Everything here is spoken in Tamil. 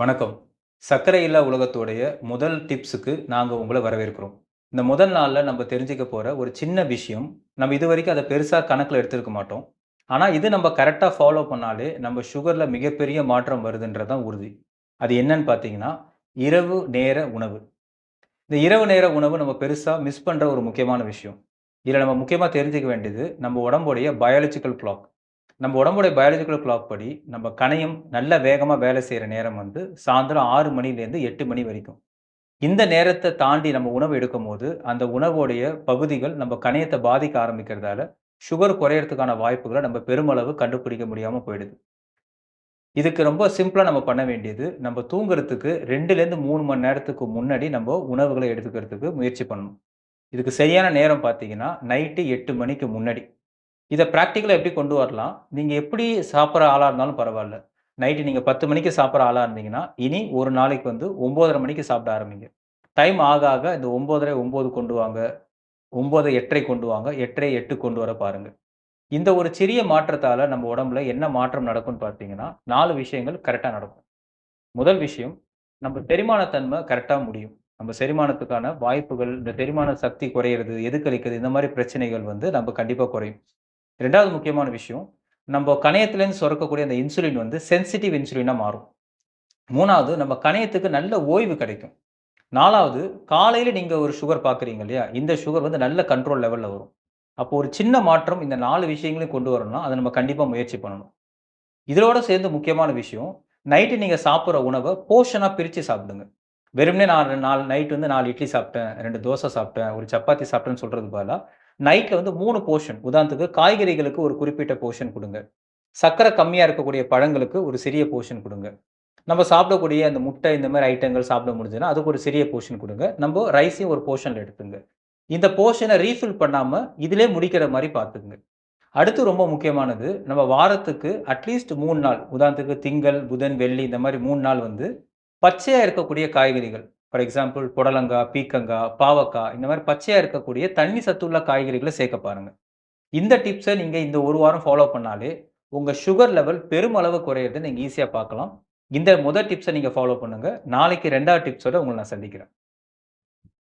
வணக்கம். சர்க்கரை இல்லா உலகத்தோடைய முதல் டிப்ஸுக்கு நாங்கள் உங்களை வரவேற்கிறோம். இந்த முதல் நாளில் நம்ம தெரிஞ்சுக்க போகிற ஒரு சின்ன விஷயம், நம்ம இது வரைக்கும் அதை பெருசாக கணக்கில் எடுத்திருக்க மாட்டோம். ஆனால் இது நம்ம கரெக்டாக ஃபாலோ பண்ணாலே, நம்ம சுகரில் மிகப்பெரிய மாற்றம் வருதுன்றது தான் உறுதி. அது என்னன்னு பார்த்தீங்கன்னா, இரவு நேர உணவு. இந்த இரவு நேர உணவு நம்ம பெருசாக மிஸ் பண்ணுற ஒரு முக்கியமான விஷயம். இதில் நம்ம முக்கியமாக தெரிஞ்சுக்க வேண்டியது, நம்ம உடம்புடைய பயாலஜிக்கல் கிளாக். நம்ம உடம்புடைய பயாலஜிக்கல் கிளாக் படி, நம்ம கணையம் நல்ல வேகமாக வேலை செய்கிற நேரம் வந்து சாயந்தரம் ஆறு மணிலேருந்து எட்டு மணி வரைக்கும். இந்த நேரத்தை தாண்டி நம்ம உணவு எடுக்கும் போது அந்த உணவோடைய பகுதிகள் நம்ம கணையத்தை பாதிக்க ஆரம்பிக்கிறதால, சுகர் குறையறதுக்கான வாய்ப்புகளை நம்ம பெருமளவு கண்டுபிடிக்க முடியாமல் போயிடுது. இதுக்கு ரொம்ப சிம்பிளாக நம்ம பண்ண வேண்டியது, நம்ம தூங்குறதுக்கு 2லேருந்து 3 மணி நேரத்துக்கு முன்னாடி நம்ம உணவுகளை எடுத்துக்கிறதுக்கு முயற்சி பண்ணணும். இதுக்கு சரியான நேரம் பார்த்தீங்கன்னா, நைட்டு எட்டு மணிக்கு முன்னாடி. இதை ப்ராக்டிக்கலாக எப்படி கொண்டு வரலாம்? நீங்க எப்படி சாப்பிட்ற ஆளாக இருந்தாலும் பரவாயில்ல நைட்டு நீங்கள் பத்து மணிக்கு சாப்பிட்ற ஆளாக இருந்தீங்கன்னா, இனி ஒரு நாளைக்கு வந்து 9:30 மணிக்கு சாப்பிட ஆரம்பிங்க. டைம் ஆக ஆக இந்த 9:30 9 கொண்டு வாங்க. 9 8:30 கொண்டு வாங்க. 8:30 8 கொண்டு வர பாருங்க. இந்த ஒரு சிறிய மாற்றத்தால் நம்ம உடம்புல என்ன மாற்றம் நடக்கும்னு பார்த்தீங்கன்னா, நாலு விஷயங்கள் கரெக்டாக நடக்கும். முதல் விஷயம், நம்ம தெரிமானத்தன்மை கரெக்டாக முடியும். நம்ம செரிமானத்துக்கான வாய்ப்புகள், இந்த செரிமான சக்தி குறையிறது, எதுக்களிக்கிறது இந்த மாதிரி பிரச்சனைகள் வந்து நம்ம கண்டிப்பாக குறையும். ரெண்டாவது முக்கியமான விஷயம், நம்ம கணையத்துலேருந்து சுரக்கக்கூடிய அந்த இன்சுலின் வந்து சென்சிட்டிவ் இன்சுலினாக மாறும். மூணாவது நம்ம கணையத்துக்கு நல்ல ஓய்வு கிடைக்கும். நாலாவது காலையில் நீங்கள் ஒரு சுகர் பார்க்குறீங்க இல்லையா? இந்த சுகர் வந்து நல்ல கண்ட்ரோல் லெவலில் வரும். அப்போ ஒரு சின்ன மாற்றம் இந்த நாலு விஷயங்களையும் கொண்டு வரணும்னா, அதை நம்ம கண்டிப்பாக முயற்சி பண்ணணும். இதோட சேர்ந்து முக்கியமான விஷயம், நைட்டு நீங்கள் சாப்பிட்ற உணவை போர்ஷனாக பிரித்து சாப்பிடுங்க. வெறுமனே நான் நாலு நைட் வந்து நாலு இட்லி சாப்பிட்டேன், ரெண்டு தோசை சாப்பிட்டேன், ஒரு சப்பாத்தி சாப்பிட்டேன்னு சொல்கிறது பதிலாக நைட்டில் வந்து மூணு போர்ஷன் உதாரணத்துக்கு காய்கறிகளுக்கு ஒரு குறிப்பிட்ட போர்ஷன் கொடுங்க. சர்க்கரை கம்மியாக இருக்கக்கூடிய பழங்களுக்கு ஒரு சிறிய போர்ஷன் கொடுங்க. நம்ம சாப்பிடக்கூடிய அந்த முட்டை இந்த மாதிரி ஐட்டங்கள் சாப்பிட முடிஞ்சதுன்னா, அதுக்கு ஒரு சிறிய போர்ஷன் கொடுங்க. நம்ம ரைஸையும் ஒரு போர்ஷனில் எடுத்துங்க. இந்த போர்ஷனை ரீஃபில் பண்ணாமல் இதிலே முடிக்கிற மாதிரி பார்த்துக்குங்க. அடுத்து ரொம்ப முக்கியமானது, நம்ம வாரத்துக்கு அட்லீஸ்ட் மூணு நாள், உதாரணத்துக்கு திங்கள், புதன், வெள்ளி இந்த மாதிரி மூணு நாள் வந்து பச்சையாக இருக்கக்கூடிய காய்கறிகள். ஃபார் எக்ஸாம்பிள் புடலங்காய் பீக்கங்காய் பாவக்காய் இந்த மாதிரி பச்சையாக இருக்கக்கூடிய தண்ணி சத்துள்ள காய்கறிகளை சேர்க்க பாருங்கள் இந்த டிப்ஸை நீங்கள் இந்த ஒரு வாரம் ஃபாலோ பண்ணாலே, உங்கள் சுகர் லெவல் பெருமளவு குறையிறது நீங்கள் ஈஸியாக பார்க்கலாம். இந்த முதல் டிப்ஸை நீங்கள் ஃபாலோ பண்ணுங்க. நாளைக்கு ரெண்டாவது டிப்ஸோட உங்களை நான் சந்திக்கிறேன்.